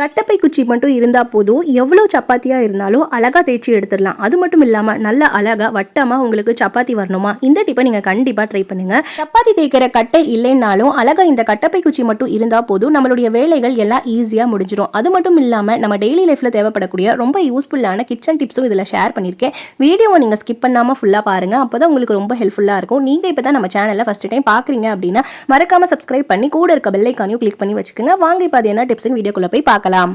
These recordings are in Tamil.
கட்டப்பை குச்சி மட்டும் இருந்தால் போதும். எவ்வளோ சப்பாத்தியாக இருந்தாலும் அழகாக தேய்ச்சி எடுத்துடலாம். அது மட்டும் இல்லாமல் நல்ல அழகாக வட்டமாக உங்களுக்கு சப்பாத்தி வரணுமா? இந்த டிப்பை நீங்கள் கண்டிப்பாக ட்ரை பண்ணுங்கள் சப்பாத்தி தேய்க்கிற கட்டை இல்லைன்னாலும் அழகாக இந்த கட்டப்பை குச்சி மட்டும் இருந்தால் போதும். நம்மளுடைய வேலைகள் எல்லாம் ஈஸியாக முடிஞ்சிடும் அது மட்டும் இல்லாமல் நம்ம டெய்லி லைஃப்பில் தேவைப்படக்கூடிய ரொம்ப யூஸ்ஃபுல்லான கிச்சன் டிப்ஸும் இதில் ஷேர் பண்ணியிருக்கேன். வீடியோவை நீங்கள் ஸ்கிப் பண்ணாமல் ஃபுல்லாக பாருங்கள் அப்போ தான் உங்களுக்கு ரொம்ப ஹெல்ப்ஃபுல்லாக இருக்கும். நீங்கள் இப்போ தான் நம்ம சேனலில் ஃபஸ்ட் டைம் பார்க்குறீங்க அப்படின்னா மறக்காமல் சப்ஸ்கிரைப் பண்ணி கூட இருக்க பெல்லைக்கானையும் கிளிக் பண்ணி வச்சுக்கோங்க. வாங்க இப்போ அது என்ன டிப்ஸ்னு வீடியோக்குள்ளே போய் பார்க்க பார்க்கலாம்.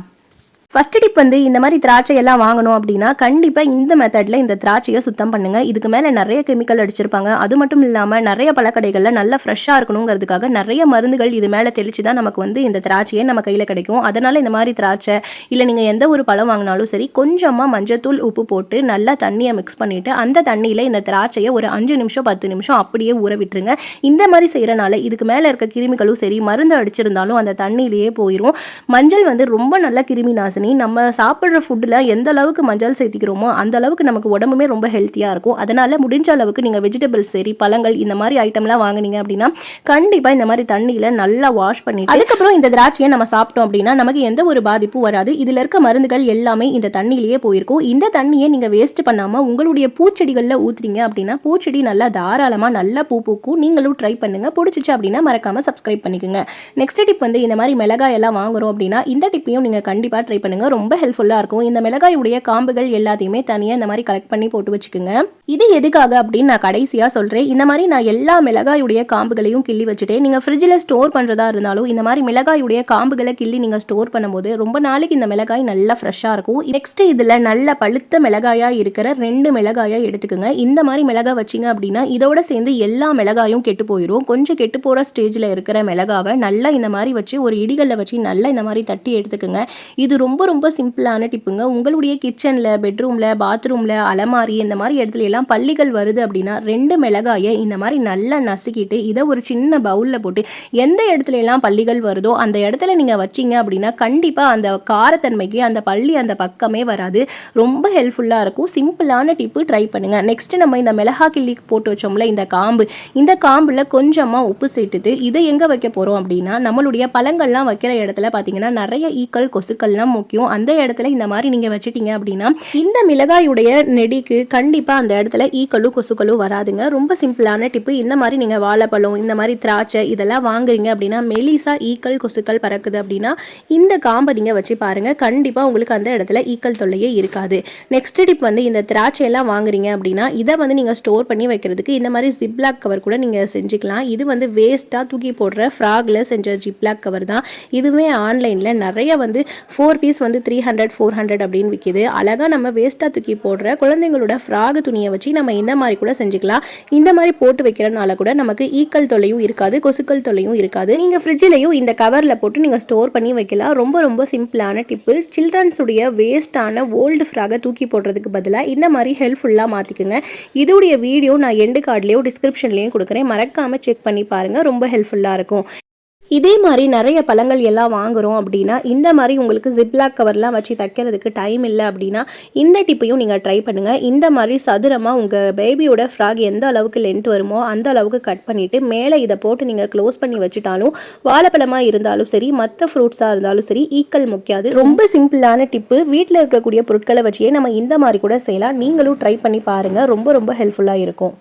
ஃபர்ஸ்ட் டிப் வந்து இந்த மாதிரி திராட்சை எல்லாம் வாங்கணும் அப்படின்னா கண்டிப்பாக இந்த மெத்தடில் இந்த திராட்சையை சுத்தம் பண்ணுங்கள் இதுக்கு மேலே நிறைய கெமிக்கல் அடிச்சிருப்பாங்க. அது மட்டும் இல்லாமல் நிறைய பழக்கடைகளில் நல்லா ஃப்ரெஷ்ஷாக இருக்கணுங்கிறதுக்காக நிறைய மருந்துகள் இது மேலே தெளிச்சு தான் நமக்கு வந்து இந்த திராட்சையே நம்ம கையில் கிடைக்கும். அதனால் இந்த மாதிரி திராட்சை இல்லை நீங்கள் எந்த ஒரு பழம் வாங்கினாலும் சரி கொஞ்சமாக மஞ்சத்தூள் உப்பு போட்டு நல்லா தண்ணியை மிக்ஸ் பண்ணிவிட்டு அந்த தண்ணியில் இந்த திராட்சையை ஒரு அஞ்சு நிமிஷம் பத்து நிமிஷம் அப்படியே ஊற விட்டுருங்க. இந்த மாதிரி செய்கிறனால இதுக்கு மேலே இருக்க கிருமிகளும் சரி மருந்து அடிச்சிருந்தாலும் அந்த தண்ணியிலேயே போயிடும் மஞ்சள் வந்து ரொம்ப நல்ல கிருமி நாசினி நம்ம சாப்பிட்ற ஃபுட்டில் எந்த அளவுக்கு மஞ்சள் சேர்த்திக்கிறோமோ அந்த அளவுக்கு நமக்கு உடம்புமே ரொம்ப ஹெல்த்தியாக இருக்கும். அதனால் முடிஞ்ச அளவுக்கு நீங்கள் வெஜிடபிள்ஸ் சரி பழங்கள் இந்த மாதிரி ஐட்டம்லாம் வாங்குனீங்க அப்படின்னா கண்டிப்பாக இந்த மாதிரி தண்ணியில் நல்லா வாஷ் பண்ணிட்டு அதுக்கப்புறம் இந்த திராட்சையை நம்ம சாப்பிட்டோம் அப்படின்னா நமக்கு எந்த ஒரு பாதிப்பும் வராது. இதில் இருக்க மருந்துகள் எல்லாமே இந்த தண்ணியிலேயே போயிருக்கும். இந்த தண்ணியை நீங்கள் வேஸ்ட் பண்ணாமல் உங்களுடைய பூச்செடிகளில் ஊற்றுறீங்க அப்படின்னா பூச்செடி நல்லா தாராளமாக நல்லா பூ பூக்கும். நீங்களும் ட்ரை பண்ணுங்கள் பிடிச்சிச்சு அப்படின்னா மறக்காமல் சப்ஸ்கிரைப் பண்ணிக்கோங்க. நெக்ஸ்ட் டிப் வந்து இந்த மாதிரி மிளகாய் எல்லாம் வாங்குறோம் அப்படின்னா இந்த டிப்பையும் நீங்கள் கண்டிப்பாக ட்ரை பண்ணுங்க. ரொம்ப ஹெல்ப்ஃபுல்லாக இருக்கும். இந்த மிளகாயுடைய காம்புகள் எல்லாத்தையுமே தனியாக இந்த மாதிரி கலெக்ட் பண்ணி போட்டு வச்சுக்கோங்க. இது எதுக்காக அப்படின்னு நான் கடைசியாக சொல்கிறேன் இந்த மாதிரி நான் எல்லா மிளகாயுடைய காம்புகளையும் கிள்ளி வச்சுட்டு நீங்கள் ஃப்ரிட்ஜில் ஸ்டோர் பண்ணுறதா இருந்தாலும் இந்த மாதிரி மிளகாயுடைய காம்புகளை கிள்ளி நீங்கள் ஸ்டோர் பண்ணும்போது ரொம்ப நாளைக்கு இந்த மிளகாய் நல்லா ஃப்ரெஷ்ஷாக இருக்கும். நெக்ஸ்ட் இதில் நல்ல பழுத்த மிளகாயாக இருக்கிற ரெண்டு மிளகாயாக எடுத்துக்கோங்க. இந்த மாதிரி மிளகாய் வச்சிங்க அப்படின்னா இதோட சேர்ந்து எல்லா மிளகாயும் கெட்டு போயிடும் கொஞ்சம் கெட்டு போகிற ஸ்டேஜில் இருக்கிற மிளகாவை நல்லா இந்த மாதிரி வச்சு ஒரு இடிகளில் வச்சு நல்லா இந்த மாதிரி தட்டி எடுத்துக்கோங்க. இது ரொம்ப ரொம்ப ரொம்ப சிம்பிளான டிப்புங்க. உங்களுடைய கிச்சனில் பெட்ரூமில் பாத்ரூமில் அலமாரி இந்த மாதிரி இடத்துல எல்லாம் பள்ளிகள் வருது அப்படின்னா ரெண்டு மிளகாயை இந்த மாதிரி நல்லா நசுக்கிட்டு இதை ஒரு சின்ன பவுலில் போட்டு எந்த இடத்துல எல்லாம் பள்ளிகள் வருதோ அந்த இடத்துல நீங்கள் வச்சிங்க அப்படின்னா கண்டிப்பாக அந்த காரத்தன்மைக்கு அந்த பள்ளி அந்த பக்கமே வராது. ரொம்ப ஹெல்ப்ஃபுல்லாக இருக்கும். சிம்பிளான டிப்பு ட்ரை பண்ணுங்கள் நெக்ஸ்ட்டு நம்ம இந்த மிளகா கிள்ளி போட்டு வச்சோம்ல இந்த காம்பு. இந்த காம்பில் கொஞ்சமாக உப்பு சேர்த்துட்டு இதை எங்கே வைக்க போகிறோம் அப்படின்னா நம்மளுடைய பழங்கள்லாம் வைக்கிற இடத்துல பார்த்தீங்கன்னா நிறைய ஈக்கள் கொசுக்கள்லாம் முக்கியம். அந்த இடத்துல இந்த மாதிரி நீங்கள் வச்சுட்டீங்க அப்படின்னா இந்த மிளகாயுடைய நெடிக்கு கண்டிப்பாக அந்த இடத்துல ஈக்களும் கொசுக்களும் வராதுங்க. ரொம்ப சிம்பிளான டிப்பு. இந்த மாதிரி நீங்கள் வாழைப்பழம் இந்த மாதிரி திராட்சை இதெல்லாம் வாங்குறீங்க அப்படின்னா மெலிசா ஈக்கள் கொசுக்கள் பறக்குது அப்படின்னா இந்த காம்பை நீங்கள் வச்சு பாருங்கள் கண்டிப்பாக உங்களுக்கு அந்த இடத்துல ஈக்கள் தொல்லையே இருக்காது. நெக்ஸ்ட் டிப் வந்து இந்த திராட்சையெல்லாம் வாங்குறீங்க அப்படின்னா இதை வந்து நீங்கள் ஸ்டோர் பண்ணி வைக்கிறதுக்கு இந்த மாதிரி ஜிப்லாக் கவர் கூட நீங்கள் செஞ்சுக்கலாம். இது வந்து வேஸ்ட்டாக தூக்கி போடுற ஃப்ராகில் செஞ்ச ஜிப்லாக் கவர் தான். இதுவே ஆன்லைனில் நிறைய வந்து ஃபோர் பீஸ் வந்து த்ரீ ஹண்ட்ரட் ஃபோர் ஹண்ட்ரட் அப்படின்னு விற்கிது அழகாக நம்ம வேஸ்ட்டாக தூக்கி போடுற குழந்தைங்களோட ஃப்ராக் துணியை வச்சு நம்ம இந்த மாதிரி கூட செஞ்சுக்கலாம். இந்த மாதிரி போட்டு வைக்கிறனால கூட நமக்கு ஈக்கல் தொல்லையும் இருக்காது கொசுக்கள் தொல்லையும் இருக்காது. நீங்கள் ஃப்ரிட்ஜிலையும் இந்த கவரில் போட்டு நீங்கள் ஸ்டோர் பண்ணி வைக்கலாம். ரொம்ப ரொம்ப சிம்பிளான டிப்பு சில்ட்ரன்ஸுடைய வேஸ்ட்டான ஓல்டு ஃப்ராகை தூக்கி போடுறதுக்கு பதிலாக இந்த மாதிரி ஹெல்ப்ஃபுல்லாக மாற்றிக்குங்க இதோடைய வீடியோ நான் எண்டு கார்ட்லேயோ டிஸ்கிரிப்ஷன்லேயும் கொடுக்குறேன். மறக்காமல் செக் பண்ணி பாருங்கள் ரொம்ப ஹெல்ப்ஃபுல்லாக இருக்கும். இதே மாதிரி நிறைய பழங்கள் எல்லாம் வாங்குகிறோம் அப்படின்னா இந்த மாதிரி உங்களுக்கு ஜிப்லாக் கவர்லாம் வச்சு தைக்கிறதுக்கு டைம் இல்லை அப்படின்னா இந்த டிப்பையும் நீங்கள் ட்ரை பண்ணுங்கள் இந்த மாதிரி சதுரமாக உங்கள் பேபியோட ஃப்ராக் எந்த அளவுக்கு லென்த் வருமோ அந்த அளவுக்கு கட் பண்ணிவிட்டு மேலே இதை போட்டு நீங்கள் க்ளோஸ் பண்ணி வச்சுட்டாலும் வாழைப்பழமாக இருந்தாலும் சரி மற்ற ஃப்ரூட்ஸாக இருந்தாலும் சரி ஈக்கல் முக்கியாது. ரொம்ப சிம்பிளான டிப்பு வீட்டில் இருக்கக்கூடிய பொருட்களை வச்சே நம்ம இந்த மாதிரி கூட செய்யலாம். நீங்களும் ட்ரை பண்ணி பாருங்கள் ரொம்ப ரொம்ப ஹெல்ப்ஃபுல்லாக இருக்கும்.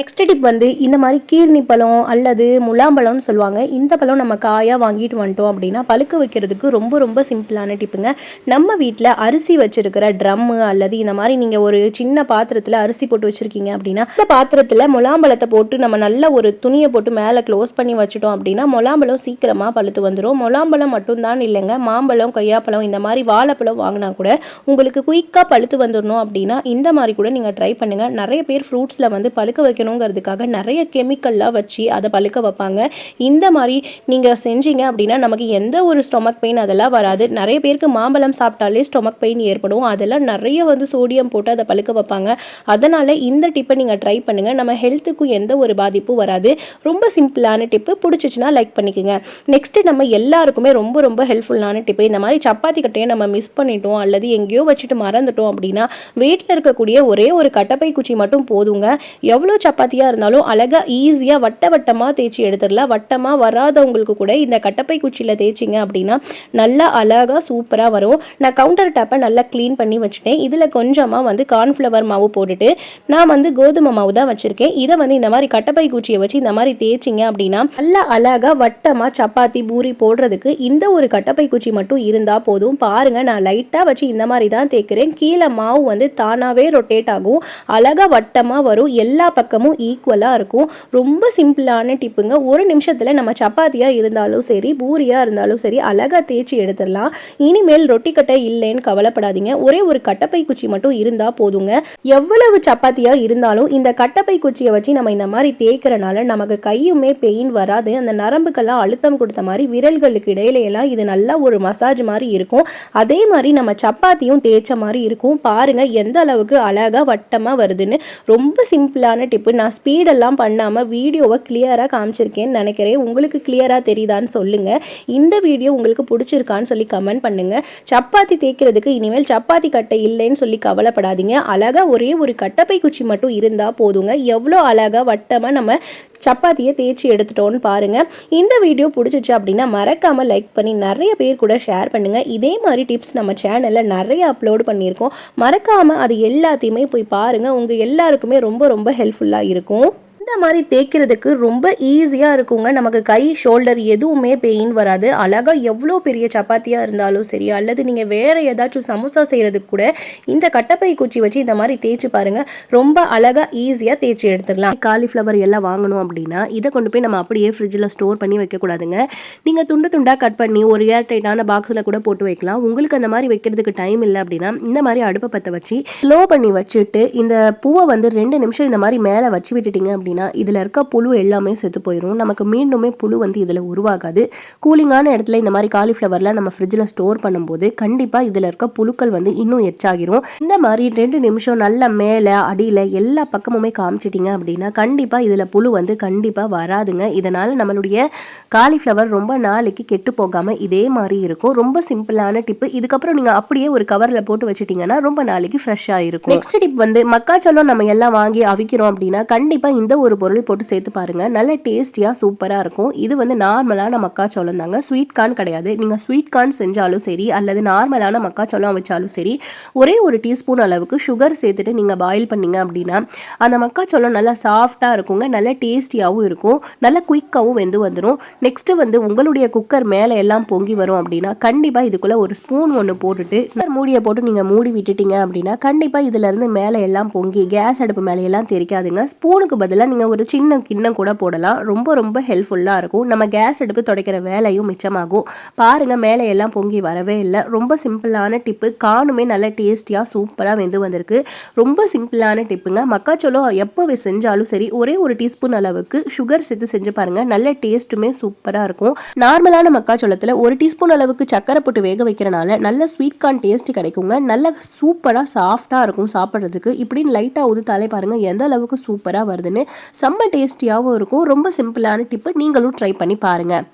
நெக்ஸ்ட் டிப் வந்து இந்த மாதிரி கீர்னி பழம் அல்லது முலாம்பழம்னு சொல்லுவாங்க. இந்த பழம் நம்ம காயாக வாங்கிட்டு வந்துட்டோம் அப்படின்னா பழுக்க வைக்கிறதுக்கு ரொம்ப ரொம்ப சிம்பிளான டிப்புங்க. நம்ம வீட்டில் அரிசி வச்சிருக்கிற ட்ரம்மு அல்லது இந்த மாதிரி நீங்கள் ஒரு சின்ன பாத்திரத்தில் அரிசி போட்டு வச்சுருக்கீங்க அப்படின்னா இந்த பாத்திரத்தில் முலாம்பழத்தை போட்டு நம்ம நல்ல ஒரு துணியை போட்டு மேலே க்ளோஸ் பண்ணி வச்சுட்டோம் அப்படின்னா முலாம்பழம் சீக்கிரமாக பழுத்து வந்துடும் முலாம்பழம் மட்டும்தான் இல்லைங்க மாம்பழம் கொய்யாப்பழம் இந்த மாதிரி வாழைப்பழம் வாங்கினா கூட உங்களுக்கு குயிக்காக பழுத்து வந்துடணும் அப்படின்னா இந்த மாதிரி கூட நீங்கள் ட்ரை பண்ணுங்கள் நிறைய பேர் ஃப்ரூட்ஸில் வந்து பழுக்க வைக்கணும் பண்ணணுங்கிறதுக்காக நிறைய கெமிக்கல்லாம் வச்சு அதை பழுக்க வைப்பாங்க. இந்த மாதிரி நீங்கள் செஞ்சீங்க அப்படின்னா நமக்கு எந்த ஒரு ஸ்டொமக் பெயின் அதெல்லாம் வராது. நிறைய பேருக்கு மாம்பழம் சாப்பிட்டாலே ஸ்டொமக் பெயின் ஏற்படும். அதெல்லாம் நிறைய வந்து சோடியம் போட்டு அதை பழுக்க வைப்பாங்க. அதனால் இந்த டிப்பை நீங்கள் ட்ரை பண்ணுங்கள் நம்ம ஹெல்த்துக்கும் எந்த ஒரு பாதிப்பும் வராது. ரொம்ப சிம்பிளான டிப்பு. பிடிச்சிச்சின்னா லைக் பண்ணிக்கோங்க. நெக்ஸ்ட்டு நம்ம எல்லாருக்குமே ரொம்ப ரொம்ப ஹெல்ப்ஃபுல்லான டிப்பு. இந்த மாதிரி சப்பாத்தி கட்டையை நம்ம மிஸ் பண்ணிட்டோம் அல்லது எங்கேயோ வச்சுட்டு மறந்துட்டோம் அப்படின்னா வீட்டில் இருக்கக்கூடிய ஒரே ஒரு கட்டப்பை குச்சி மட்டும் போதுங்க. எவ்வளோ சப்பாத்தியாக இருந்தாலும் அழகாக ஈஸியாக வட்ட வட்டமாக தேய்ச்சி எடுத்துடலாம். வட்டமாக வராதவங்களுக்கு கூட இந்த கட்டப்பை குச்சியில் தேய்ச்சிங்க அப்படின்னா நல்லா அழகாக சூப்பராக வரும். நான் கவுண்டர் டாப்பை நல்லா க்ளீன் பண்ணி வச்சுட்டேன். இதில் கொஞ்சமாக வந்து கார்ன்ஃப்ளவர் மாவு போட்டுட்டு நான் வந்து கோதுமை மாவு தான் வச்சுருக்கேன். இதை வந்து இந்த மாதிரி கட்டப்பை குச்சியை வச்சு இந்த மாதிரி தேய்ச்சிங்க அப்படின்னா நல்லா அழகாக வட்டமாக சப்பாத்தி பூரி போடுறதுக்கு இந்த ஒரு கட்டப்பை குச்சி மட்டும் இருந்தால் போதும். பாருங்கள் நான் லைட்டாக வச்சு இந்த மாதிரி தான் தேய்க்கிறேன். கீழே மாவு வந்து தானாகவே ரொட்டேட் ஆகும். அழகாக வட்டமாக வரும். எல்லா பக்கமும் ஈக்குவலாக இருக்கும். ரொம்ப சிம்பிளான டிப்புங்க ஒரு நிமிஷத்தில் நம்ம சப்பாத்தியாக இருந்தாலும் சரி பூரியாக இருந்தாலும் சரி அழகாக தேய்ச்சி எடுத்துடலாம். இனிமேல் ரொட்டி கட்டை இல்லைன்னு கவலைப்படாதீங்க. ஒரே ஒரு கட்டப்பை குச்சி மட்டும் இருந்தால் போதுங்க. எவ்வளவு சப்பாத்தியாக இருந்தாலும் இந்த கட்டப்பை குச்சியை வச்சு நம்ம இந்த மாதிரி தேய்க்கிறனால நமக்கு கையுமே பெயின் வராது. அந்த நரம்புக்கெல்லாம் அழுத்தம் கொடுத்த மாதிரி விரல்களுக்கு இடையிலையெல்லாம் இது நல்லா ஒரு மசாஜ் மாதிரி இருக்கும். அதே மாதிரி நம்ம சப்பாத்தியும் தேய்ச்ச மாதிரி இருக்கும். பாருங்க எந்த அளவுக்கு அழகாக வட்டமாக வருதுன்னு. ரொம்ப சிம்பிளான டிப்பு நான் ஸ்பீடெல்லாம் பண்ணாமல் வீடியோவை கிளியராக காமிச்சிருக்கேன்னு நினைக்கிறேன். உங்களுக்கு கிளியராக தெரியுதான்னு சொல்லுங்கள் இந்த வீடியோ உங்களுக்கு பிடிச்சிருக்கான்னு சொல்லி கமெண்ட் பண்ணுங்கள் சப்பாத்தி தேய்க்கிறதுக்கு இனிமேல் சப்பாத்தி கட்டை இல்லைன்னு சொல்லி கவலைப்படாதீங்க. அழகாக ஒரே ஒரு கட்டப்பை குச்சி மட்டும் இருந்தால் போதுங்க. எவ்வளோ அழகாக வட்டமாக நம்ம சப்பாத்தியை தேய்ச்சி எடுத்துட்டோன்னு பாருங்கள் இந்த வீடியோ பிடிச்சிச்சு அப்படின்னா மறக்காமல் லைக் பண்ணி நிறைய பேர் கூட ஷேர் பண்ணுங்கள் இதே மாதிரி டிப்ஸ் நம்ம சேனலில் நிறைய அப்லோட் பண்ணியிருக்கோம். மறக்காமல் அது எல்லாத்தையுமே போய் பாருங்கள் உங்கள் எல்லாருக்குமே ரொம்ப ரொம்ப ஹெல்ப்ஃபுல்லாக இருக்கும். இந்த மாதிரி தேய்க்கிறதுக்கு ரொம்ப ஈஸியாக இருக்குங்க. நமக்கு கை ஷோல்டர் எதுவுமே பெயின் வராது. அழகாக எவ்வளோ பெரிய சப்பாத்தியாக இருந்தாலும் சரி அல்லது நீங்கள் வேறு ஏதாச்சும் சமோசா செய்கிறதுக்கு கூட இந்த கட்டப்பை குச்சி வச்சு இந்த மாதிரி தேய்ச்சி பாருங்கள் ரொம்ப அழகாக ஈஸியாக தேய்ச்சி எடுத்துடலாம். காலிஃப்ளவர் எல்லாம் வாங்கணும் அப்படின்னா இதை கொண்டு போய் நம்ம அப்படியே ஃப்ரிட்ஜில் ஸ்டோர் பண்ணி வைக்கக்கூடாதுங்க. நீங்கள் துண்டு துண்டாக கட் பண்ணி ஒரு ஏர் டைட்டான பாக்ஸில் கூட போட்டு வைக்கலாம். உங்களுக்கு அந்த மாதிரி வைக்கிறதுக்கு டைம் இல்லை அப்படின்னா இந்த மாதிரி அடுப்பை பற்ற வச்சு ஸ்லோ பண்ணி வச்சுட்டு இந்த பூவை வந்து ரெண்டு நிமிஷம் இந்த மாதிரி மேலே வச்சு விட்டுட்டீங்க அப்படின்னா இதில் இருக்க புழு எல்லாமே செத்து போயிடும் நமக்கு மீண்டுமே புழு வந்து இதில் உருவாகாது. கூலிங்கான இடத்துல இந்த மாதிரி காலிஃப்ளவர்லாம் நம்ம ஃப்ரிட்ஜில் ஸ்டோர் பண்ணும்போது கண்டிப்பாக இதில் இருக்க புழுக்கள் வந்து இன்னும் எச்சாகிரும் இந்த மாதிரி ரெண்டு நிமிஷம் நல்ல மேலே அடியில் எல்லா பக்கமுமே காமிச்சிட்டிங்க அப்படின்னா கண்டிப்பாக இதில் புழு வந்து கண்டிப்பாக வராதுங்க. இதனால் நம்மளுடைய காலிஃப்ளவர் ரொம்ப நாளைக்கு கெட்டு போகாமல் இதே மாதிரி இருக்கும். ரொம்ப சிம்பிளான டிப்பு இதுக்கப்புறம் நீங்கள் அப்படியே ஒரு கவரில் போட்டு வச்சுட்டிங்கன்னா ரொம்ப நாளைக்கு ஃப்ரெஷ்ஷாக இருக்கும். நெக்ஸ்ட் டிப் வந்து மக்காச்சோளம் நம்ம எல்லாம் வாங்கி அவிக்கிறோம் அப்படின்னா கண்டிப்பாக இந்த ஒரு பொருள் போட்டு சேர்த்து பாருங்கள் நல்ல டேஸ்டியாக சூப்பராக இருக்கும். இது வந்து நார்மலான மக்காச்சோளம் தாங்க. ஸ்வீட் கார்ன் கிடையாது. நீங்கள் ஸ்வீட் கார்ன் செஞ்சாலும் சரி அல்லது நார்மலான மக்காச்சோளம் வச்சாலும் சரி ஒரே ஒரு டீஸ்பூன் அளவுக்கு சுகர் சேர்த்துட்டு நீங்கள் பாயில் பண்ணீங்க அப்படின்னா அந்த மக்காச்சோளம் நல்லா சாஃப்டாக இருக்குங்க. நல்ல டேஸ்டியாகவும் இருக்கும். நல்ல குயிக்காகவும் வெந்து வந்துடும் நெக்ஸ்ட்டு வந்து உங்களுடைய குக்கர் மேலே எல்லாம் பொங்கி வரும் அப்படின்னா கண்டிப்பாக இதுக்குள்ளே ஒரு ஸ்பூன் ஒன்று போட்டுட்டு குக்கர் மூடியை போட்டு நீங்கள் மூடி விட்டுட்டீங்க அப்படின்னா கண்டிப்பாக இதுலேருந்து மேலே எல்லாம் பொங்கி கேஸ் அடுப்பு மேலே எல்லாம் தெரிக்காதுங்க. ஸ்பூனுக்கு பதிலாக நீங்கள் ஒரு சின்ன கிண்ணம் கூட போடலாம். ரொம்ப ரொம்ப ஹெல்ப்ஃபுல்லாக இருக்கும். நம்ம கேஸ் அடுப்பு துடைக்கிற வேலையும் மிச்சமாகும். பாருங்கள் மேலே எல்லாம் பொங்கி வரவே இல்லை. ரொம்ப சிம்பிளான டிப்பு காணுமே நல்ல டேஸ்டியாக சூப்பராக வெந்து வந்திருக்கு. ரொம்ப சிம்பிளான டிப்புங்க மக்காச்சோளம் எப்போ செஞ்சாலும் சரி ஒரே ஒரு டீஸ்பூன் அளவுக்கு சுகர் சேர்த்து செஞ்சு பாருங்கள் நல்ல டேஸ்ட்டுமே சூப்பராக இருக்கும். நார்மலான மக்காச்சோளத்தில் ஒரு டீஸ்பூன் அளவுக்கு சக்கரை போட்டு வேக வைக்கிறனால நல்ல ஸ்வீட் கார்ன் டேஸ்ட் கிடைக்குங்க. நல்ல சூப்பராக சாஃப்டாக இருக்கும் சாப்பிட்றதுக்கு. இப்படின்னு லைட்டாக ஊதுத்தாலே பாருங்கள் எந்த அளவுக்கு சூப்பராக வருதுன்னு செம்ம டேஸ்டியாகவும் இருக்கும். ரொம்ப சிம்பிளான டிப்பு. நீங்களும் ட்ரை பண்ணி பாருங்கள்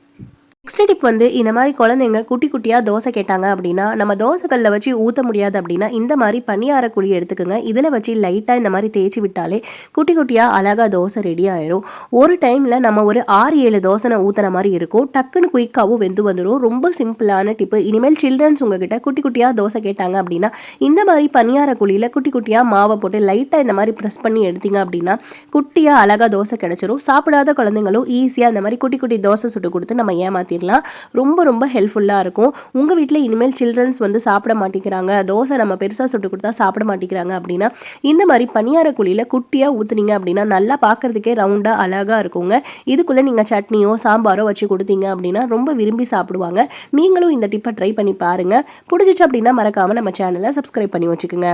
நெக்ஸ்ட் டிப் வந்து இந்த மாதிரி குழந்தைங்க குட்டி குட்டியாக தோசை கேட்டாங்க அப்படின்னா நம்ம தோசைக்கல்லில் வச்சு ஊற்ற முடியாது அப்படின்னா இந்த மாதிரி பனியார குழி எடுத்துக்கோங்க. இதில் வச்சு லைட்டாக இந்த மாதிரி தேய்ச்சி விட்டாலே குட்டி குட்டியாக அழகாக தோசை ரெடி ஆயிரும். ஒரு டைமில் நம்ம ஒரு ஆறு ஏழு தோசை ஊற்றுற மாதிரி இருக்கும். டக்குன்னு குயிக்காகவும் வெந்து வந்துடும் ரொம்ப சிம்பிளான டிப்பு இனிமேல் சில்ட்ரன்ஸ் உங்ககிட்ட குட்டி குட்டியாக தோசை கேட்டாங்க அப்படின்னா இந்த மாதிரி பனியார குழியில் குட்டி குட்டியாக மாவை போட்டு லைட்டாக இந்த மாதிரி ப்ரெஸ் பண்ணி எடுத்தீங்க அப்படின்னா குட்டியாக அழகாக தோசை கிடச்சிரும். சாப்பிடாத குழந்தைங்களும் ஈஸியாக இந்த மாதிரி குட்டி குட்டி தோசை சுட்டு கொடுத்து நம்ம ஏமாற்றி மாற்றிக்கலாம் ரொம்ப ரொம்ப ஹெல்ப்ஃபுல்லாக இருக்கும். உங்கள் வீட்டில் இனிமேல் சில்ட்ரன்ஸ் வந்து சாப்பிட மாட்டேங்கிறாங்க. தோசை நம்ம பெருசாக சுட்டு கொடுத்தா சாப்பிட மாட்டேங்கிறாங்க அப்படின்னா இந்த மாதிரி பனியார குழியில் குட்டியாக ஊற்றுனீங்க அப்படின்னா நல்லா பார்க்குறதுக்கே ரவுண்டாக அழகாக இருக்குங்க. இதுக்குள்ளே நீங்கள் சட்னியோ சாம்பாரோ வச்சு கொடுத்தீங்க அப்படின்னா ரொம்ப விரும்பி சாப்பிடுவாங்க. நீங்களும் இந்த டிப்பை ட்ரை பண்ணி பாருங்கள் பிடிச்சிச்சு அப்படின்னா மறக்காமல் நம்ம சேனலை சப்ஸ்கிரைப் பண்ணி வச்சுக்கோங்க.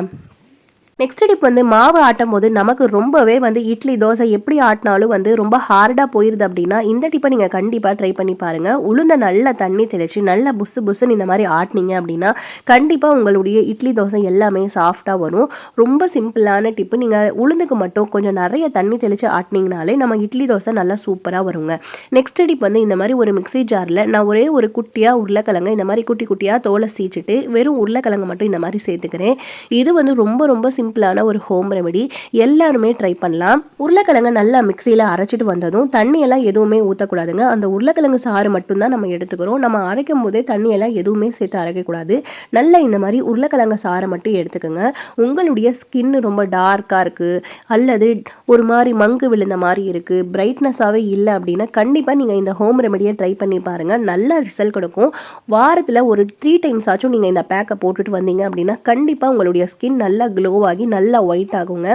நெக்ஸ்ட் டிப் வந்து மாவு ஆட்டும் போது நமக்கு ரொம்பவே வந்து இட்லி தோசை எப்படி ஆட்டினாலும் வந்து ரொம்ப ஹார்டாக போயிருது அப்படின்னா இந்த டிப்பை நீங்கள் கண்டிப்பாக ட்ரை பண்ணி பாருங்கள் உளுந்த நல்ல தண்ணி தெளித்து நல்ல புசு புசுன்னு இந்த மாதிரி ஆட்டினீங்க அப்படின்னா கண்டிப்பாக உங்களுடைய இட்லி தோசை எல்லாமே சாஃப்டாக வரும். ரொம்ப சிம்பிளான டிப்பு நீங்கள் உளுந்துக்கு மட்டும் கொஞ்சம் நிறைய தண்ணி தெளித்து ஆட்டினீங்கனாலே நம்ம இட்லி தோசை நல்லா சூப்பராக வருங்க. நெக்ஸ்ட் டிப் வந்து இந்த மாதிரி ஒரு மிக்சி ஜாரில் நான் ஒரே ஒரு குட்டியாக உருளைக்கிழங்கு இந்த மாதிரி குட்டி குட்டியாக தோலை சீச்சிட்டு வெறும் உருளைக்கிழங்கு மட்டும் இந்த மாதிரி சேர்த்துக்கிறேன். இது வந்து ரொம்ப ரொம்ப சிம்பிள் சிம்பிளான ஒரு ஹோம் ரெமெடி. எல்லாருமே ட்ரை பண்ணலாம். உருளைக்கிழங்கு நல்லா மிக்சியில் அரைச்சிட்டு வந்ததும் தண்ணியெல்லாம் எதுவுமே ஊற்றக்கூடாதுங்க அந்த உருளைக்கிழங்கு சாறு மட்டும்தான் நம்ம எடுத்துக்கிறோம். நம்ம அரைக்கும் போதே தண்ணியெல்லாம் எதுவுமே சேர்த்து அரைக்கக்கூடாது. நல்லா இந்த மாதிரி உருளைக்கிழங்கு சாறை மட்டும் எடுத்துக்கோங்க. உங்களுடைய ஸ்கின் ரொம்ப டார்க்காக இருக்குது அல்லது ஒரு மாதிரி மங்கு விழுந்த மாதிரி இருக்குது பிரைட்னஸாகவே இல்லை அப்படின்னா கண்டிப்பாக நீங்கள் இந்த ஹோம் ரெமெடியை ட்ரை பண்ணி பாருங்கள் நல்ல ரிசல்ட் கொடுக்கும். வாரத்தில் ஒரு த்ரீ டைம்ஸ் ஆச்சும் நீங்கள் இந்த பேக்கை போட்டுட்டு வந்தீங்க அப்படின்னா கண்டிப்பாக உங்களுடைய ஸ்கின் நல்லா க்ளோவாகி ஆகி நல்லா ஒயிட் ஆகுங்க.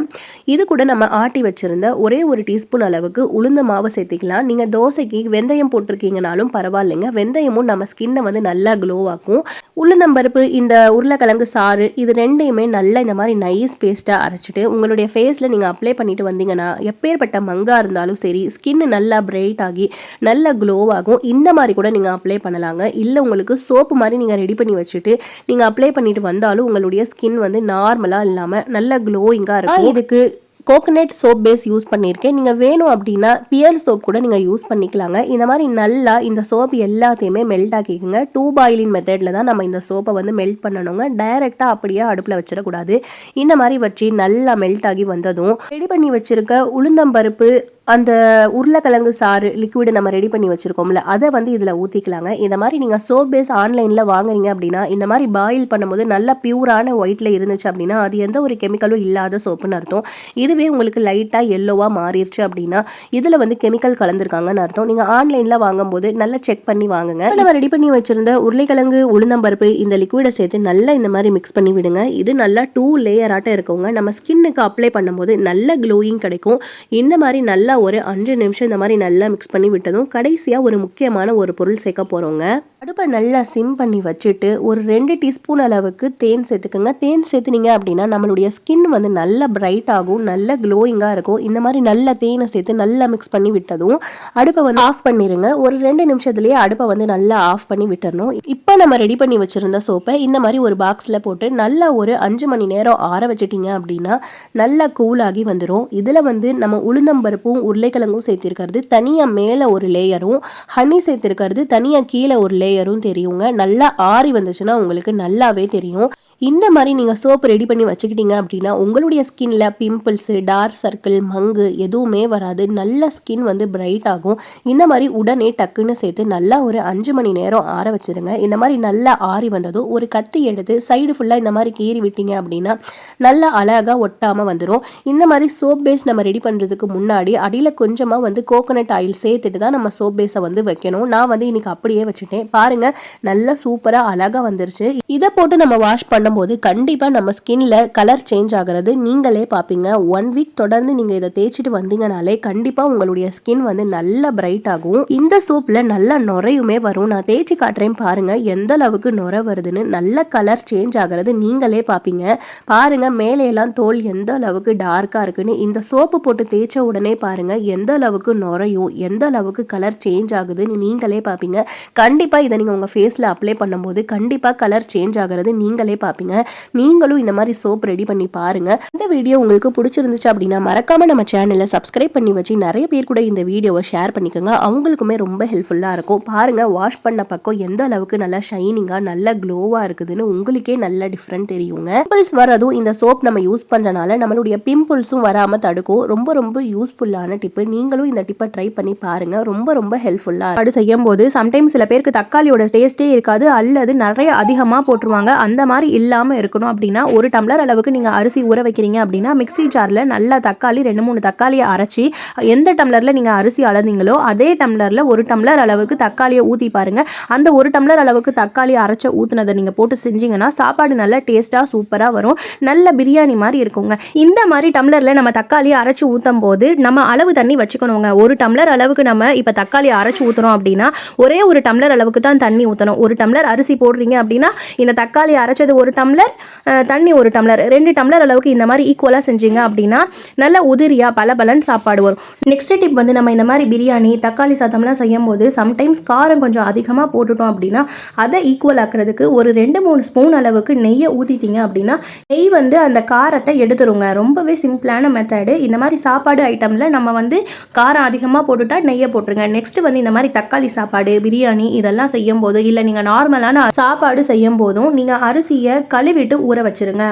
இது கூட நம்ம ஆட்டி வச்சுருந்த ஒரே ஒரு டீஸ்பூன் அளவுக்கு உளுந்த மாவு சேர்த்திக்கலாம். நீங்கள் தோசைக்கு வெந்தயம் போட்டிருக்கீங்கனாலும் பரவாயில்லைங்க. வெந்தயமும் நம்ம ஸ்கின்னை வந்து நல்லா க்ளோ ஆக்கும். உளுந்தம்பருப்பு இந்த உருளைக்கிழங்கு சாறு இது ரெண்டையுமே நல்லா இந்த மாதிரி நைஸ் பேஸ்ட்டாக அரைச்சிட்டு உங்களுடைய ஃபேஸில் நீங்கள் அப்ளை பண்ணிட்டு வந்தீங்கன்னா எப்பேற்பட்ட மங்காக இருந்தாலும் சரி ஸ்கின் நல்லா பிரைட் ஆகி நல்லா க்ளோ ஆகும். இந்த மாதிரி கூட நீங்கள் அப்ளை பண்ணலாங்க. இல்லை உங்களுக்கு சோப்பு மாதிரி நீங்கள் ரெடி பண்ணி வச்சுட்டு நீங்கள் அப்ளை பண்ணிட்டு வந்தாலும் உங்களுடைய ஸ்கின் வந்து நார்மலாக இல்லாமல் நல்ல க்ளோயிங்காக இருக்கும். இதுக்கு கோகனட் சோப் பேஸ் யூஸ் பண்ணியிருக்கேன். நீங்கள் வேணும் அப்படின்னா பியர் சோப் கூட நீங்கள் யூஸ் பண்ணிக்கலாங்க. இந்த மாதிரி நல்லா இந்த சோப் எல்லாத்தையுமே மெல்ட் ஆக்கிக்கோங்க. டூ பாயிலிங் மெத்தடில் தான் நம்ம இந்த சோப்பை வந்து மெல்ட் பண்ணணுங்க. டைரெக்டாக அப்படியே அடுப்பில் வச்சிடக்கூடாது. இந்த மாதிரி வச்சு நல்லா மெல்ட் ஆகி வந்ததும் ரெடி பண்ணி வச்சுருக்க உளுந்தம்பருப்பு அந்த உருளைக்கிழங்கு சாறு லிக்விடை நம்ம ரெடி பண்ணி வச்சுருக்கோம்ல அதை வந்து இதில் ஊற்றிக்கலாங்க இந்த மாதிரி நீங்கள் சோப் பேஸ் ஆன்லைனில் வாங்குறீங்க அப்படின்னா இந்த மாதிரி பாயில் பண்ணும்போது நல்லா பியூரான ஒயிட்டில் இருந்துச்சு அப்படின்னா அது எந்த ஒரு கெமிக்கலும் இல்லாத சோப்புன்னு அர்த்தம். இதுவே உங்களுக்கு லைட்டாக எல்லோவாக மாறிடுச்சு அப்படின்னா இதில் வந்து கெமிக்கல் கலந்துருக்காங்கன்னு அர்த்தம். நீங்கள் ஆன்லைனில் வாங்கும்போது நல்லா செக் பண்ணி வாங்குங்க. நம்ம ரெடி பண்ணி வச்சுருந்த உருளைக்கிழங்கு உளுந்தம்பருப்பு இந்த லிக்விடை சேர்த்து நல்லா இந்த மாதிரி மிக்ஸ் பண்ணி விடுங்க. இது நல்லா டூ லேயராட்டம் இருக்குங்க நம்ம ஸ்கின்னுக்கு அப்ளை பண்ணும்போது நல்ல க்ளோயிங் கிடைக்கும். இந்த மாதிரி நல்லா ஒரு அஞ்சு நிமிஷம் இந்த மாதிரி நல்லா மிக்ஸ் பண்ணி விட்டதும் கடைசியாக ஒரு முக்கியமான ஒரு பொருள் சேர்க்க போகிறோங்க அடுப்பை நல்லா சிம் பண்ணி வச்சுட்டு ஒரு ரெண்டு டீஸ்பூன் அளவுக்கு தேன் சேர்த்துக்கோங்க. தேன் சேர்த்துனீங்க அப்படின்னா நம்மளுடைய ஸ்கின் வந்து நல்லா பிரைட் ஆகும் நல்ல க்ளோயிங்காக இருக்கும். இந்த மாதிரி நல்ல தேனை சேர்த்து நல்லா மிக்ஸ் பண்ணி விட்டதும் அடுப்பை வந்து ஆஃப் பண்ணிடுங்க ஒரு ரெண்டு நிமிஷத்துலேயே அடுப்பை வந்து நல்லா ஆஃப் பண்ணி விட்டுறணும். இப்போ நம்ம ரெடி பண்ணி வச்சுருந்த சோப்பை இந்த மாதிரி ஒரு பாக்ஸில் போட்டு நல்லா ஒரு அஞ்சு மணி நேரம் ஆற வச்சிட்டிங்க அப்படின்னா நல்லா கூலாகி வந்துடும் இதில் வந்து நம்ம உளுந்தம்பருப்பும் உருளைக்கிழங்கும் சேர்த்திருக்கிறது. தனியாக மேலே ஒரு லேயரும் ஹனி சேர்த்திருக்கிறது. தனியாக கீழே ஒரு லேயரும் தெரியுங்க. நல்லா ஆறி வந்துச்சுன்னா உங்களுக்கு நல்லாவே தெரியும். இந்த மாதிரி நீங்கள் சோப்பு ரெடி பண்ணி வச்சுக்கிட்டீங்க அப்படின்னா உங்களுடைய ஸ்கின்ல பிம்பிள்ஸு டார்க் சர்க்கிள் மங்கு எதுவுமே வராது. நல்ல ஸ்கின் வந்து பிரைட் ஆகும். இந்த மாதிரி உடனே டக்குன்னு சேர்த்து நல்லா ஒரு அஞ்சு மணி நேரம் ஆற வச்சுருங்க. இந்த மாதிரி நல்லா ஆறி வந்ததும் ஒரு கத்தி எடுத்து சைடு ஃபுல்லாக இந்த மாதிரி கீறி விட்டீங்க அப்படின்னா நல்லா அழகாக ஒட்டாமல் வந்துடும் இந்த மாதிரி சோப் பேஸ் நம்ம ரெடி பண்ணுறதுக்கு முன்னாடி அடியில் கொஞ்சமாக வந்து கோகோனட் ஆயில் சேர்த்துட்டு தான் நம்ம சோப் பேஸை வந்து வைக்கணும். நான் வந்து இன்னைக்கு அப்படியே வச்சுட்டேன். பாருங்கள் நல்லா சூப்பராக அழகாக வந்துருச்சு. இதை போட்டு நம்ம வாஷ் பண்ண பண்ணும்போது கண்டிப்பாக நம்ம ஸ்கின்ல கலர் சேஞ்ச் ஆகிறது நீங்களே பார்ப்பீங்க ஒன் வீக் தொடர்ந்து நீங்கள் இதை தேய்ச்சிட்டு வந்தீங்கனாலே கண்டிப்பாக உங்களுடைய ஸ்கின் வந்து நல்லா பிரைட் ஆகும். இந்த சோப்பில் நல்லா நுரையுமே வரும். நான் தேய்ச்சி காட்டுறேன் பாருங்க எந்த அளவுக்கு நுரை வருதுன்னு. நல்ல கலர் சேஞ்ச் ஆகிறது நீங்களே பார்ப்பீங்க பாருங்க மேலேலாம் தோல் எந்த அளவுக்கு டார்க்காக இருக்குன்னு. இந்த சோப்பு போட்டு தேய்ச்ச உடனே பாருங்க எந்த அளவுக்கு நுரையும் எந்த அளவுக்கு கலர் சேஞ்ச் ஆகுதுன்னு நீங்களே பார்ப்பீங்க கண்டிப்பாக இதை நீங்கள் உங்கள் ஃபேஸில் அப்ளை பண்ணும்போது கண்டிப்பாக கலர் சேஞ்ச் ஆகிறது நீங்களே பார்ப்பீங்க பார்ப்பீங்க நீங்களும் இந்த மாதிரி சோப் ரெடி பண்ணி பாருங்க. இந்த வீடியோ உங்களுக்கு பிடிச்சிருந்துச்சு அப்படின்னா மறக்காம நம்ம சேனலை சப்ஸ்கிரைப் பண்ணி வச்சு நிறைய பேர் கூட இந்த வீடியோவை ஷேர் பண்ணிக்கோங்க. அவங்களுக்குமே ரொம்ப ஹெல்ப்ஃபுல்லாக இருக்கும். பாருங்க வாஷ் பண்ண பக்கம் எந்த அளவுக்கு நல்லா ஷைனிங்காக நல்லா க்ளோவாக இருக்குதுன்னு உங்களுக்கே நல்ல டிஃப்ரெண்ட் தெரியுங்க. பிம்பிள்ஸ் வரதும் இந்த சோப் நம்ம யூஸ் பண்ணுறனால நம்மளுடைய பிம்பிள்ஸும் வராமல் தடுக்கும். ரொம்ப ரொம்ப யூஸ்ஃபுல்லான டிப்பு நீங்களும் இந்த டிப்பை ட்ரை பண்ணி பாருங்க. ரொம்ப ரொம்ப ஹெல்ப்ஃபுல்லாக அது செய்யும் போது சம்டைம்ஸ் சில பேருக்கு தக்காளியோட டேஸ்ட்டே இருக்காது. அல்லது நிறைய அதிகமாக போட்டுருவாங்க. அந்த மாதிரி இல்லாமல் இருக்கணும் அப்படின்னா ஒரு டம்ளர் அளவுக்கு நீங்கள் அரிசி ஊற வைக்கிறீங்க அப்படின்னா மிக்சி ஜாரில் நல்லா தக்காளி ரெண்டு மூணு தக்காளியை அரைச்சி எந்த டம்ளரில் நீங்கள் அரிசி அளந்தீங்களோ அதே டம்ளரில் ஒரு டம்ளர் அளவுக்கு தக்காளியை ஊற்றி பாருங்கள் அந்த ஒரு டம்ளர் அளவுக்கு தக்காளி அரைச்ச ஊற்றுனதை நீங்கள் போட்டு செஞ்சீங்கன்னா சாப்பாடு நல்லா டேஸ்ட்டாக சூப்பராக வரும். நல்ல பிரியாணி மாதிரி இருக்குங்க. இந்த மாதிரி டம்ளரில் நம்ம தக்காளியை அரைச்சி ஊற்றும் போது நம்ம அளவு தண்ணி வச்சுக்கணுங்க. ஒரு டம்ளர் அளவுக்கு நம்ம இப்போ தக்காளி அரைச்சி ஊற்றுறோம் அப்படின்னா ஒரே ஒரு டம்ளர் அளவுக்கு தான் தண்ணி ஊற்றணும் ஒரு டம்ளர் அரிசி போடுறீங்க அப்படின்னா இந்த தக்காளி அரைச்சது ஒரு டம்ளர் தண்ணி ஒரு டம்ளர். ரெண்டு டம்ளர் அளவுக்கு இந்த மாதிரி ஈக்குவலாக செஞ்சீங்க அப்படின்னா நல்ல உதிரியாக பல பலன் சாப்பாடு வரும். நெக்ஸ்ட் டிப் வந்து நம்ம இந்த மாதிரி பிரியாணி தக்காளி சாதம்லாம் செய்யும் போது சம்டைம்ஸ் காரம் கொஞ்சம் அதிகமாக போட்டுட்டோம் அப்படின்னா அதை ஈக்குவல் ஆக்குறதுக்கு ஒரு ரெண்டு மூணு ஸ்பூன் அளவுக்கு நெய்யை ஊற்றிட்டீங்க அப்படின்னா நெய் வந்து அந்த காரத்தை எடுத்துருங்க. ரொம்பவே சிம்பிளான மெத்தடு இந்த மாதிரி சாப்பாடு ஐட்டமில் நம்ம வந்து காரம் அதிகமாக போட்டுட்டா நெய்யை போட்டுருங்க. நெக்ஸ்ட் வந்து இந்த மாதிரி தக்காளி சாப்பாடு பிரியாணி இதெல்லாம் செய்யும் போது இல்லை நீங்கள் நார்மலான சாப்பாடு செய்யும் போதும் நீங்கள் அரிசியை கழுவிட்டு ஊற வச்சிருங்க.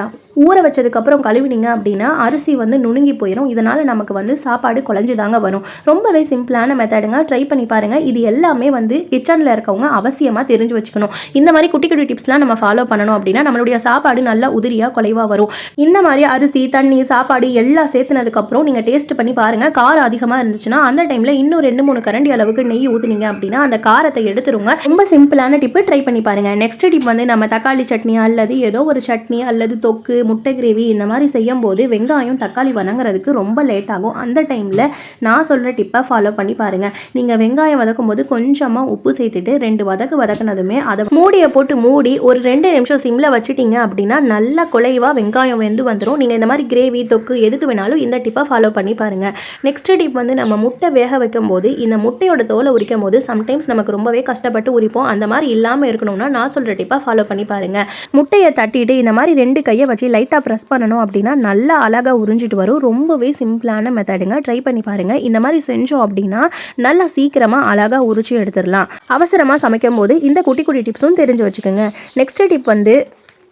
ஊற வச்சதுக்கப்புறம் கழுவினீங்க அப்படின்னா அரிசி வந்து நுணுங்கி போயிடும் இதனால் நமக்கு வந்து சாப்பாடு குழஞ்சி தாங்க வரும். ரொம்பவே சிம்பிளான மெத்தடுங்க ட்ரை பண்ணி பாருங்கள் இது எல்லாமே வந்து கிச்சனில் இருக்கவங்க அவசியமாக தெரிஞ்சு வச்சுக்கணும். இந்த மாதிரி குட்டி குட்டி டிப்ஸ்லாம் நம்ம ஃபாலோ பண்ணணும் அப்படின்னா நம்மளுடைய சாப்பாடு நல்லா உதிரியாக குலைவாக வரும். இந்த மாதிரி அரிசி தண்ணி சாப்பாடு எல்லாம் சேர்த்துனதுக்கப்புறம் நீங்கள் டேஸ்ட் பண்ணி பாருங்கள் காரம் அதிகமாக இருந்துச்சுன்னா அந்த டைமில் இன்னும் ரெண்டு மூணு கரண்டி அளவுக்கு நெய் ஊற்றுனீங்க அப்படின்னா அந்த காரத்தை எடுத்துருங்க. ரொம்ப சிம்பிளான டிப்பு ட்ரை பண்ணி பாருங்கள் நெக்ஸ்ட் டிப் வந்து நம்ம தக்காளி சட்னி அல்லது ஏதோ ஒரு சட்னி அல்லது தொக்கு முட்டை கிரேவி இந்த மாதிரி செய்யும் போது வெங்காயம் தக்காளி வதங்குறதுக்கு ரொம்ப லேட் ஆகும். அந்த டைமில் நான் சொல்கிற டிப்பை ஃபாலோ பண்ணி பாருங்கள் நீங்கள் வெங்காயம் வதக்கும் போது கொஞ்சமாக உப்பு சேர்த்துட்டு ரெண்டு வதக்கு வதக்குனதுமே அதை மூடியை போட்டு மூடி ஒரு ரெண்டு நிமிஷம் சிம்மில் வச்சுட்டீங்க அப்படின்னா நல்லா குலைவாக வெங்காயம் வெந்து வந்துடும் நீங்கள் இந்த மாதிரி கிரேவி தொக்கு எதுக்கு வேணாலும் இந்த டிப்பை ஃபாலோ பண்ணி பாருங்கள் நெக்ஸ்ட் டிப் வந்து நம்ம முட்டை வேக வைக்கும் போது இந்த முட்டையோட தோலை உரிக்கும் போது சம்டைம்ஸ் நமக்கு ரொம்பவே கஷ்டப்பட்டு உரிப்போம். அந்த மாதிரி இல்லாமல் இருக்கணும்னா நான் சொல்கிற டிப்பை ஃபாலோ பண்ணி பாருங்கள் முட்டையை தட்டிட்டு இந்த மாதிரி ரெண்டு கையை வச்சு லைட்டாக ப்ரெஸ் பண்ணணும் அப்படின்னா நல்லா அழகாக உறிஞ்சிட்டு வரும். ரொம்பவே சிம்பிளான மெத்தடுங்க ட்ரை பண்ணி பாருங்கள் இந்த மாதிரி செஞ்சோம் அப்படின்னா நல்லா சீக்கிரமாக அழகாக உரிச்சு எடுத்துடலாம். அவசரமாக சமைக்கும் போது இந்த குட்டி குட்டி டிப்ஸும் தெரிஞ்சு வச்சுக்கோங்க. நெக்ஸ்ட் டிப் வந்து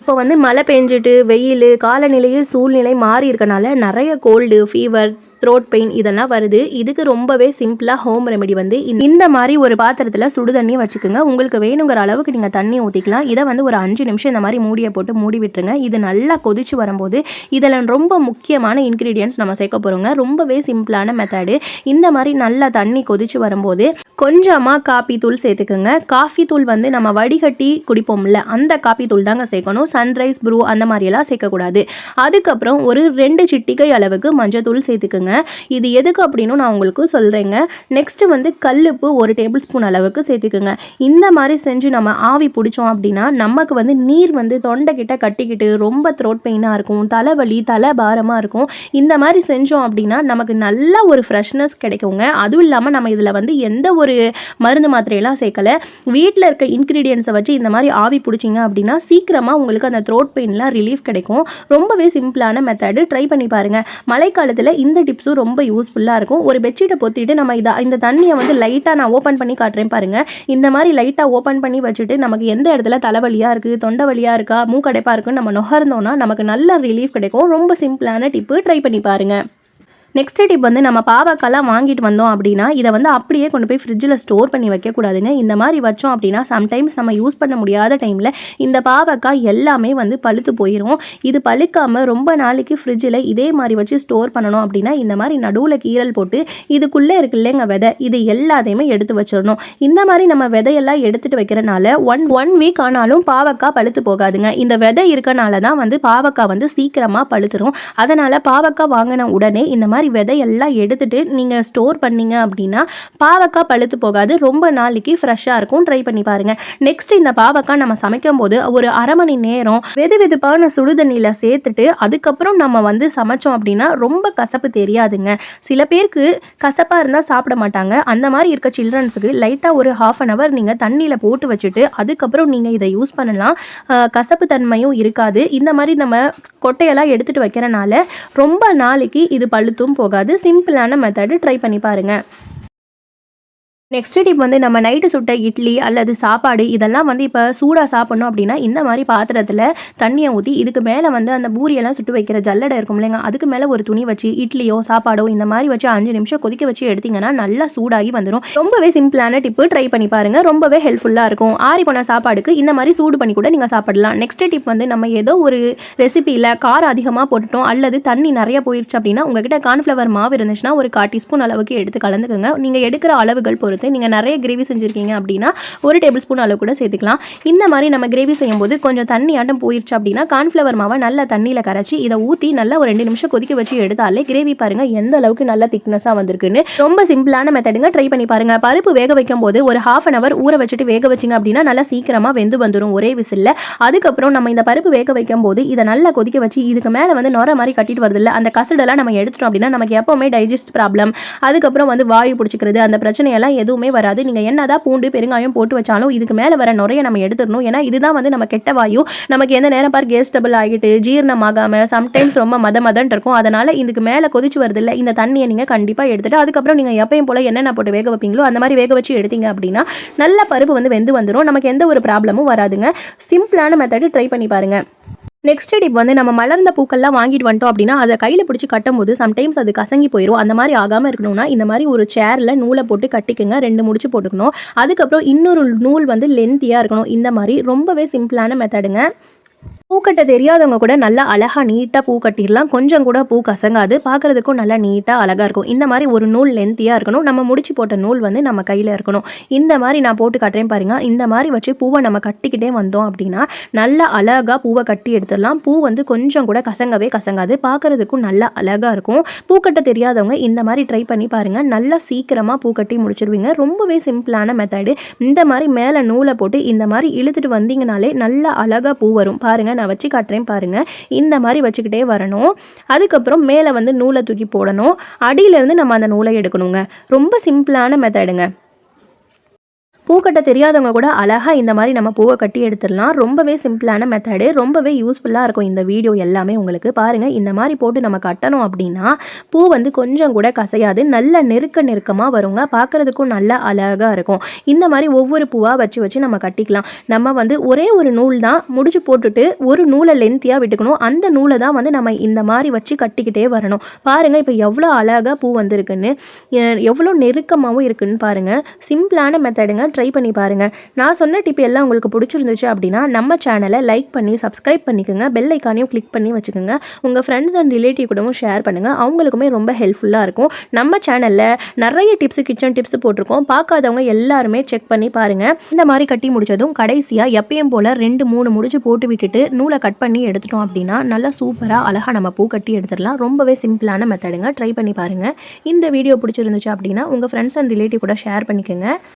இப்போ வந்து மழை பெஞ்சிட்டு வெயில் காலநிலையில் சூழ்நிலை மாறி இருக்கனால நிறைய கோல்டு ஃபீவர் த்ரோட் பெயின் இதெல்லாம் வருது. இதுக்கு ரொம்பவே சிம்பிளாக ஹோம் ரெமெடி வந்து இந்த- மாதிரி ஒரு பாத்திரத்தில் சுடு தண்ணி வச்சுக்கோங்க. உங்களுக்கு வேணுங்கிற அளவுக்கு நீங்கள் தண்ணி ஊற்றிக்கலாம் இதை வந்து ஒரு அஞ்சு நிமிஷம் இந்த மாதிரி மூடியை போட்டு மூடி விட்டுருங்க. இது நல்லா கொதிச்சு வரும்போது இதில் ரொம்ப முக்கியமான இன்க்ரீடியன்ஸ் நம்ம சேர்க்க போகிறோங்க ரொம்பவே சிம்பிளான மெத்தடு இந்த மாதிரி நல்லா தண்ணி கொதிச்சு வரும்போது கொஞ்சமாக காப்பி தூள் சேர்த்துக்கோங்க. காஃபி தூள் வந்து நம்ம வடிகட்டி குடிப்போம்ல அந்த காப்பி தூள் தாங்க சேர்க்கணும். சன்ரைஸ் ப்ரூ அந்த மாதிரியெல்லாம் சேர்க்கக்கூடாது. அதுக்கப்புறம் ஒரு ரெண்டு சிட்டிகை அளவுக்கு மஞ்சத்தூள் சேர்த்துக்கோங்க. இது எதுக்கு அப்படின்னு நான் உங்களுக்கு சொல்கிறேங்க நெக்ஸ்ட்டு வந்து கல்லுப்பு ஒரு டேபிள் ஸ்பூன் அளவுக்கு சேர்த்துக்குங்க. இந்த மாதிரி செஞ்சு நம்ம ஆவி பிடிச்சோம் அப்படின்னா நமக்கு வந்து நீர் வந்து தொண்டை கிட்ட கட்டிக்கிட்டு ரொம்ப த்ரோட் பெயினாக இருக்கும் தலைவலி தலை பாரமாக இருக்கும். இந்த மாதிரி செஞ்சோம் அப்படின்னா நமக்கு நல்ல ஒரு ஃப்ரெஷ்னஸ் கிடைக்குங்க. அதுவும் இல்லாமல் நம்ம இதில் வந்து எந்த ஒரு மருந்து மாத்திரையெல்லாம் சேர்க்கல. வீட்டில் இருக்க இன்க்ரீடியன்ஸை வச்சு இந்த மாதிரி ஆவி பிடிச்சிங்க அப்படின்னா சீக்கிரமாக உங்களுக்கு அந்த த்ரோட் பெயின்லாம் ரிலீஃப் கிடைக்கும். ரொம்பவே சிம்பிளான மெத்தடு ட்ரை பண்ணி பாருங்கள் மழைக்காலத்தில் இந்த டிப்ஸும் ரொம்ப யூஸ்ஃபுல்லாக இருக்கும். ஒரு பெட்ஷீட்டை பொத்திட்டு நம்ம இதை இந்த தண்ணியை வந்து லைட்டாக நான் ஓப்பன் பண்ணி காட்டுறேன் பாருங்கள் இந்த மாதிரி லைட்டாக ஓப்பன் பண்ணி வச்சுட்டு நமக்கு எந்த இடத்துல தலைவலியாக இருக்குது தொண்டை வலியாக இருக்கா மூக்கடைப்பாக இருக்குன்னு நம்ம நுகர்ந்தோம்னா நமக்கு நல்ல ரிலீஃப் கிடைக்கும். ரொம்ப சிம்பிளான டிப்பு ட்ரை பண்ணி பாருங்கள் நெக்ஸ்ட் டிப் வந்து நம்ம பாவக்காலாம் வாங்கிட்டு வந்தோம் அப்படின்னா இதை வந்து அப்படியே கொண்டு போய் ஃப்ரிட்ஜில் ஸ்டோர் பண்ணி வைக்கக்கூடாதுங்க. இந்த மாதிரி வச்சோம் அப்படின்னா சம்டைம்ஸ் நம்ம யூஸ் பண்ண முடியாத டைமில் இந்த பாவக்காய் எல்லாமே வந்து பழுத்து போயிடும் இது பழுக்காமல் ரொம்ப நாளைக்கு ஃப்ரிட்ஜில் இதே மாதிரி வச்சு ஸ்டோர் பண்ணணும் அப்படின்னா இந்த மாதிரி நடுவில் கீரல் போட்டு இதுக்குள்ளே இருக்கு இல்லைங்க விதை இது எல்லாத்தையுமே எடுத்து வச்சிடணும். இந்த மாதிரி நம்ம விதையெல்லாம் எடுத்துட்டு வைக்கிறனால ஒன் ஒன் வீக் ஆனாலும் பாவக்காய் பழுத்து போகாதுங்க. இந்த விதை இருக்கனால தான் வந்து பாவக்காய் வந்து சீக்கிரமாக பழுத்துரும். அதனால் பாவக்காய் வாங்கின உடனே இந்த மாதிரி விதையெல்லாம் எடுத்துட்டு நீங்கள் ஸ்டோர் பண்ணீங்க அப்படின்னா பாவக்காய் பழுத்து போகாது. ரொம்ப நாளைக்கு ஃப்ரெஷ்ஷாக இருக்கும். ட்ரை பண்ணி பாருங்கள் நெக்ஸ்ட் இந்த பாவக்காய் நம்ம சமைக்கும் போது ஒரு அரை மணி நேரம் வெது வெதுப்பான சுடுதண்ணியில் சேர்த்துட்டு அதுக்கப்புறம் நம்ம வந்து சமைச்சோம் அப்படின்னா ரொம்ப கசப்பு தெரியாதுங்க. சில பேருக்கு கசப்பாக இருந்தால் சாப்பிட மாட்டாங்க. அந்த மாதிரி இருக்க சில்ட்ரன்ஸுக்கு லைட்டாக ஒரு ஹாஃப் அன் அவர் நீங்கள் தண்ணியில் போட்டு வச்சுட்டு அதுக்கப்புறம் நீங்கள் இதை யூஸ் பண்ணலாம். கசப்பு தன்மையும் இருக்காது. இந்த மாதிரி நம்ம கொட்டையெல்லாம் எடுத்துகிட்டு வைக்கிறனால ரொம்ப நாளைக்கு இது பழுத்தும் போகாது. சிம்பிளான மெத்தடு ட்ரை பண்ணி பாருங்க. நெக்ஸ்ட் டிப் வந்து நம்ம நைட்டு சுட்ட இட்லி அல்லது சாப்பாடு இதெல்லாம் வந்து இப்போ சூடாக சாப்பிட்ணும் அப்படின்னா இந்த மாதிரி பாத்திரத்தில் தண்ணியை ஊற்றி இதுக்கு மேலே வந்து அந்த பூரியெல்லாம் சுட்டு வைக்கிற ஜல்லடை இருக்கும் இல்லைங்க. அதுக்கு மேலே ஒரு துணி வச்சு இட்லியோ சாப்பாடோ இந்த மாதிரி வச்சு அஞ்சு நிமிஷம் கொதிக்க வச்சு எடுத்தீங்கன்னா நல்லா சூடாகி வந்துடும் ரொம்பவே சிம்பிளான டிப்பு ட்ரை பண்ணி பாருங்க. ரொம்பவே ஹெல்ப்ஃபுல்லாக இருக்கும். ஆறி போன சாப்பாடுக்கு இந்த மாதிரி சூடு பண்ணி கூட நீங்கள் சாப்பிடலாம். நெக்ஸ்ட் டிப் வந்து நம்ம ஏதோ ஒரு ரெசிபியில் காரம் அதிகமாக போட்டுட்டோம் அல்லது தண்ணி நிறைய போயிடுச்சு அப்படின்னா உங்ககிட்ட கார்ன்ஃப்ளவர் மாவு இருந்துச்சுன்னா ஒரு கால் டீஸ்பூன் அளவுக்கு எடுத்து கலந்துக்கோங்க. நீங்கள் எடுக்கிற அளவுகள் பொறுத்து நீங்கள் நிறைய கிரேவி செஞ்சுருக்கீங்க அப்படின்னா ஒரு டேபிள் ஸ்பூன் அளவு கூட சேர்த்துக்கலாம். இந்த மாதிரி நம்ம கிரேவி செய்யும்போது கொஞ்சம் தண்ணி ஆட்டம் போயிடுச்சு அப்படின்னா கார்ன்ஃப்ளவர் மாவை நல்லா தண்ணியில் கரைச்சி இதை ஊற்றி நல்லா ஒரு ரெண்டு நிமிஷம் கொதிக்க வச்சு எடுத்தாலே கிரேவி பாருங்கள் எந்த அளவுக்கு நல்லா திக்னஸாக வந்திருக்குன்னு. ரொம்ப சிம்பிளான மெத்தடுங்க ட்ரை பண்ணி பாருங்கள் பருப்பு வேக வைக்கும் போது ஒரு ஹாஃப் அன் அவர் ஊற வச்சுட்டு வேக வச்சிங்க அப்படின்னா நல்லா சீக்கிரமாக வெந்து வந்துடும் ஒரே விசில்ல. அதுக்கப்புறம் நம்ம இந்த பருப்பு வேக வைக்கும் போது இதை நல்லா கொதிக்க வச்சு இதுக்கு மேலே வந்து நுர மாதிரி கட்டிட்டு வருது அந்த கசடெல்லாம் நம்ம எடுத்துட்டோம் அப்படின்னா நமக்கு எப்பவுமே டைஜஸ்ட் ப்ராப்ளம் அதுக்கப்புறம் வந்து வாயு பிடிச்சிக்கிறது அந்த பிரச்சனையெல்லாம் எதுவும் எதுவுமே வராது. நீங்கள் என்னதான் பூண்டு பெருங்காயம் போட்டு வச்சாலும் இதுக்கு மேலே வர நுரைய நம்ம எடுத்துடணும். ஏன்னா இதுதான் வந்து நம்ம கெட்ட வாயு. நமக்கு எந்த நேரம் பார் கேஸ்டபிள் ஆகிட்டு ஜீரணமாகாமல் சம்டைம்ஸ் ரொம்ப மத மதன் இருக்கும். அதனால் இதுக்கு மேலே கொதிச்சு வருது இல்லை இந்த தண்ணியை நீங்கள் கண்டிப்பாக எடுத்துட்டு அதுக்கப்புறம் நீங்கள் எப்பயும் போல என்னென்ன போட்டு வேக வைப்பீங்களோ அந்த மாதிரி வேக வச்சு எடுத்தீங்க அப்படின்னா நல்ல பருப்பு வந்து வெந்து வந்துடும் நமக்கு எந்த ஒரு ப்ராப்ளமும் வராதுங்க. சிம்பிளான மெத்தடு ட்ரை பண்ணி பாருங்கள் நெக்ஸ்ட் டிப் வந்து நம்ம மலர்ந்த பூக்கள்லாம் வாங்கிட்டு வந்துட்டோம் அப்படின்னா அதை கையில் பிடிச்சி கட்டும்போது சம்டைம்ஸ் அது கசங்கி போயிடும் அந்த மாதிரி ஆகாமல் இருக்கணும்னா இந்த மாதிரி ஒரு சேரில் நூலை போட்டு கட்டிக்கோங்க ரெண்டு முடிச்சு போட்டுக்கணும். அதுக்கப்புறம் இன்னொரு நூல் வந்து லென்த்தியாக இருக்கணும். இந்த மாதிரி ரொம்பவே சிம்பிளான மெத்தடுங்க பூக்கட்ட தெரியாதவங்க கூட நல்லா அழகா நீட்டாக பூ கட்டிடலாம். கொஞ்சம் கூட பூ கசங்காது. பார்க்கறதுக்கும் நல்லா நீட்டாக அழகாக இருக்கும். இந்த மாதிரி ஒரு நூல் லென்த்தியாக இருக்கணும். நம்ம முடிச்சு போட்ட நூல் வந்து நம்ம கையில் இருக்கணும். இந்த மாதிரி நான் போட்டு கட்டுறேன் பாருங்க. இந்த மாதிரி வச்சு பூவை நம்ம கட்டிக்கிட்டே வந்தோம் அப்படின்னா நல்லா அழகாக பூவை கட்டி எடுத்துடலாம். பூ வந்து கொஞ்சம் கூட கசங்கவே கசங்காது. பார்க்கறதுக்கும் நல்லா அழகாக இருக்கும். பூக்கட்ட தெரியாதவங்க இந்த மாதிரி ட்ரை பண்ணி பாருங்க. நல்லா சீக்கிரமாக பூ கட்டி முடிச்சிருவீங்க. ரொம்பவே சிம்பிளான மெத்தடு இந்த மாதிரி மேலே நூலை போட்டு இந்த மாதிரி இழுத்துட்டு வந்தீங்கனாலே நல்லா அழகாக பூ வரும். பாருங்க நான் வச்சு காட்டுறேன் பாருங்க. இந்த மாதிரி வச்சுக்கிட்டே வரணும். அதுக்கப்புறம் மேலே வந்து நூலை தூக்கி போடணும். அடியிலேருந்து நம்ம அந்த நூலை எடுக்கணுங்க. ரொம்ப சிம்பிளான மெத்தடுங்க பூ கட்ட தெரியாதவங்க கூட அழகாக இந்த மாதிரி நம்ம பூவை கட்டி எடுத்துடலாம். ரொம்பவே சிம்பிளான மெத்தடு ரொம்பவே யூஸ்ஃபுல்லாக இருக்கும் இந்த வீடியோ எல்லாமே உங்களுக்கு. பாருங்கள் இந்த மாதிரி போட்டு நம்ம கட்டணும் அப்படின்னா பூ வந்து கொஞ்சம் கூட கசையாது. நல்ல நெருக்க நெருக்கமாக வருங்க. பார்க்குறதுக்கும் நல்ல அழகாக இருக்கும். இந்த மாதிரி ஒவ்வொரு பூவாக வச்சு வச்சு நம்ம கட்டிக்கலாம். நம்ம வந்து ஒரே ஒரு நூல் தான் முடிச்சு போட்டுட்டு ஒரு நூலை லென்த்தியாக விட்டுக்கணும். அந்த நூலை தான் வந்து நம்ம இந்த மாதிரி வச்சு கட்டிக்கிட்டே வரணும். பாருங்கள் இப்போ எவ்வளோ அழகாக பூ வந்திருக்குன்னு. எவ்வளோ நெருக்கமாகவும் இருக்குன்னு பாருங்கள் சிம்பிளான மெத்தடுங்க ட்ரை பண்ணி பாருங்கள் நான் சொன்ன டிப் எல்லாம் உங்களுக்கு பிடிச்சிருந்துச்சு அப்படின்னா நம்ம சேனலை லைக் பண்ணி சப்ஸ்கிரைப் பண்ணிக்கோங்க. பெல் ஐக்கானையும் கிளிக் பண்ணி வச்சுக்கோங்க. உங்கள் ஃப்ரெண்ட்ஸ் அண்ட் ரிலேட்டிவ் கூடவும் ஷேர் பண்ணுங்கள் அவங்களுக்குமே ரொம்ப ஹெல்ப்ஃபுல்லாக இருக்கும். நம்ம சேனலில் நிறைய டிப்ஸ் கிச்சன் டிப்ஸ் போட்டிருக்கோம். பார்க்காதவங்க எல்லாருமே செக் பண்ணி பாருங்கள் இந்த மாதிரி கட்டி முடிச்சதும் கடைசியாக எப்பயும் போல் ரெண்டு மூணு முடிச்சு போட்டு விட்டுட்டு நூலை கட் பண்ணி எடுத்துட்டோம் அப்படின்னா நல்லா சூப்பராக அழகாக நம்ம பூ கட்டி எடுத்துடலாம். ரொம்பவே சிம்பிளான மெத்தடுங்க ட்ரை பண்ணி பாருங்கள் இந்த வீடியோ பிடிச்சிருந்துச்சு அப்படின்னா உங்கள் ஃப்ரெண்ட்ஸ் அண்ட் ரிலேட்டிவ் கூட ஷேர் பண்ணிக்கோங்க.